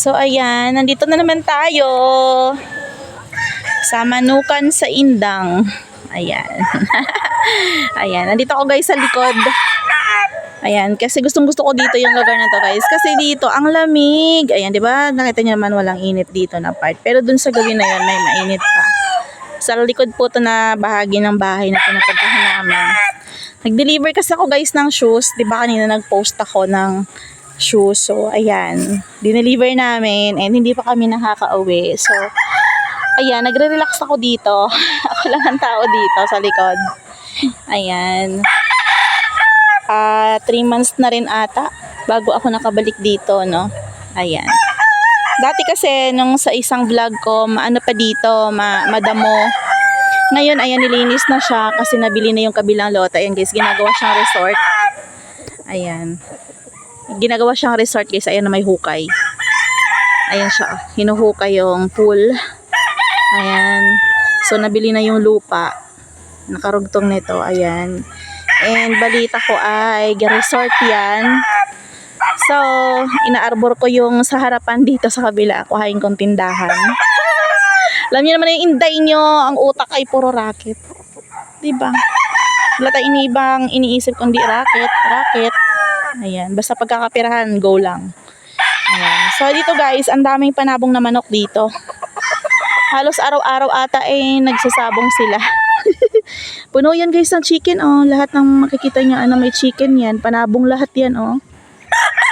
So, ayan. Nandito na naman tayo. Sa Manukan sa Indang. Ayan. ayan. Nandito ako guys sa likod. Ayan. Kasi gustong gusto ko dito yung lugar na to guys. Kasi dito, ang lamig. Ayan, di ba? Nakita niyo naman walang init dito na part. Pero dun sa gabi na yun, may mainit pa. Sa likod po to na bahagi ng bahay na pinapuntahan namin. Nag-deliver kasi ako guys ng shoes. Di ba kanina nag-post ako ng shoes. So, ayan. Dineliver namin and hindi pa kami nakaka-uwi. So, ayan. Nagre-relax ako dito. ako lang ang tao dito sa likod. Ayan. Ah, three months na rin ata bago ako nakabalik dito, no? Ayan. Dati kasi nung sa isang vlog ko, maano pa dito, ma madamo. Ngayon, ayan, nilinis na siya kasi nabili na yung kabilang lot. Ayan guys, ginagawa siyang resort. Ayan. Ginagawa siyang resort guys. Ayan na may hukay. Ayan siya. Hinuhukay yung pool. Ayan. So, nabili na yung lupa. Nakarugtong nito. Ayan. And balita ko ay resort yan. So, inaarbor ko yung sa harapan dito sa kabila. Kuhain kong tindahan. Alam niyo naman yung inday nyo, ang utak ay puro racket. Diba? Wala tayong inibang iniisip kundi racket, racket. Ayan, basta pagkakapirahan, go lang. Ayan. So, dito guys, ang daming panabong na manok dito. Halos araw-araw ata eh, nagsasabong sila. Puno yan guys ng chicken, oh. Lahat ng makikita niyo, ano, may chicken yan. Panabong lahat yan, oh.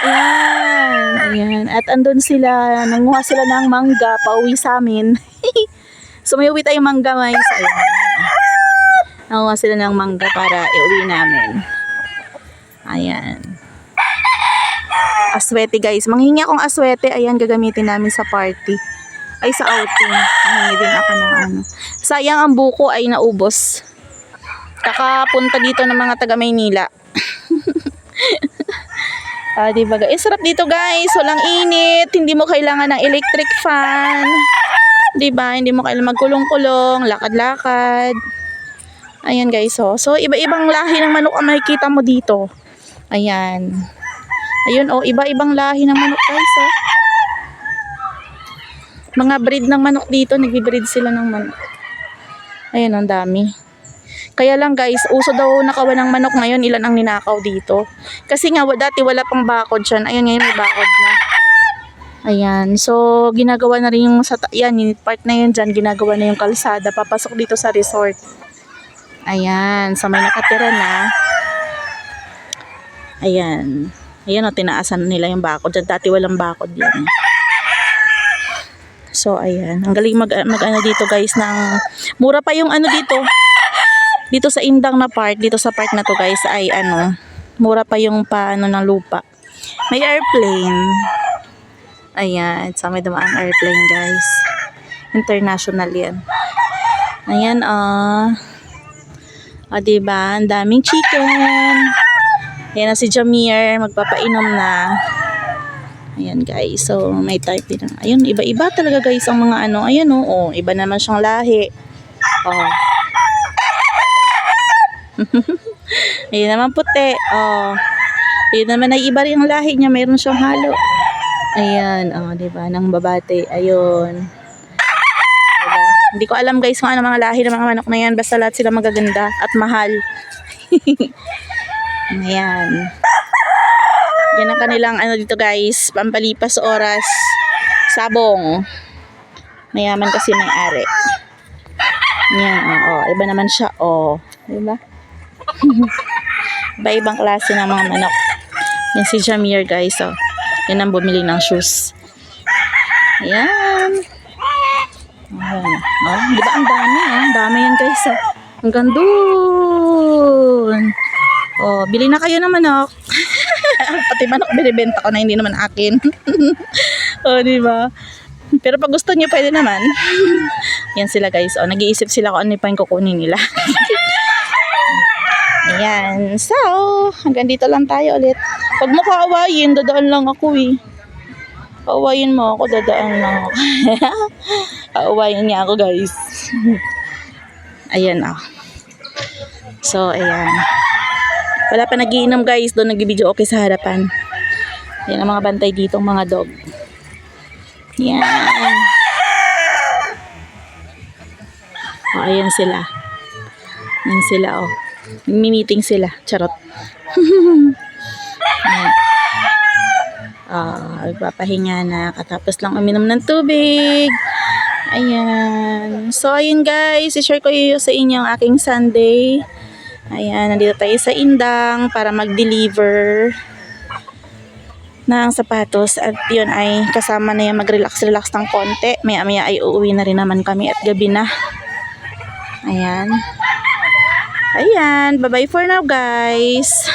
Ayan, ayan. At andun sila, nanguha sila ng mangga, pauwi sa amin. so may uwi tayong mangga guys. Ayan. Nanguha sila ng mangga para iuwi namin. Ayan. Aswete guys. Manghingi akong aswete. Ayan, gagamitin namin sa party. Ay, sa outing. Manghingi din ako ng ano. Sayang ang buko ay naubos. Kakapunta dito ng mga taga Maynila. Ah, di ba guys? Sarap dito guys. Walang init. Hindi mo kailangan ng electric fan. Di ba? Hindi mo kailangan magkulong-kulong, lakad-lakad. Ayan guys, oh. So, iba-ibang lahi ng manok ang makikita mo dito. Ayan. Ayun, oh. Iba-ibang lahi ng manok guys, oh. Mga breed ng manok dito. Nag-breed sila ng manok. Ayan, ang dami. Kaya lang guys, uso daw nakawa ng manok ngayon, ilan ang ninakaw dito. Kasi nga, dati wala pang bakod dyan. Ayun, ngayon may bakod na. Ayan. So, ginagawa na rin yung sa, yan, yung part na yun dyan, ginagawa na yung kalsada, papasok dito sa resort. Ayan. So, may nakatira na. Ayan. Ayan o, tinaasan nila yung bakod dyan. Dati walang bakod yan. So, ayan. Ang galing mag, mag ano dito guys ng, mura pa yung ano dito, dito sa indang na part, dito sa part na to guys ay ano, mura pa yung paano ng lupa. May airplane. Ayan, sa may dumaan airplane guys. International yan. Ayan, ah. Ah, diba? Ang daming chicken. Ayan na si Jamir, magpapainom na. Ayan guys, so may type din. Ayun, iba-iba talaga guys ang mga ano. Ayan oh, oh iba naman siyang lahi. Oh. Ayun naman puti. Oh. Ayun naman ay iba rin ang lahi niya. Mayroon siyang halo. Ayan. Oh, di ba? Nang babate. Ayun. Diba? Hindi ko alam guys kung ano mga lahi ng mga manok na yan. Basta lahat sila magaganda at mahal. Ayan. Yan ang kanilang ano dito guys. Pampalipas oras. Sabong. Mayaman kasi may ari. Yan. Oh, oh. Iba naman siya. Oh. Diba? Iba-ibang klase ng mga manok. Yan si Jamir guys. Oh. Yan ang bumili ng shoes. Ayan. Ayan. Oh, di ba ang dami? Oh. Ang dami yan guys. Oh. Hanggang doon. Oh, bili na kayo ng manok. Pati manok binibenta ko na hindi naman akin. oh, di ba? Pero pag gusto niyo pwede naman. Yan sila guys. Oh, nag-iisip sila kung ano pa yung kukunin nila. Ayan. So, hanggang dito lang tayo ulit. Pag mo kaawayin, dadaan lang ako eh. Kaawayin mo ako, dadaan lang ako. Kaawayin niya ako guys. ayan ah. So, ayan. Wala pa nagiinom guys. Doon nag-video okay sa harapan. Yan ang mga bantay dito, mga dog. Yan. O, ayan sila. Ayan sila, oh. Nagmi-meeting sila. Charot. Ayan. Ah, nagpapahinga na. Katapos lang uminom ng tubig. Ayan. So, ayun guys. I-share ko yun sa inyo ang aking Sunday. Ayan. Nandito tayo sa Indang para mag-deliver ng sapatos. At yun ay kasama na yung mag-relax-relax ng konti. Maya-maya ay uuwi na rin naman kami at gabi na. Ayan. Ayan. Bye-bye for now guys.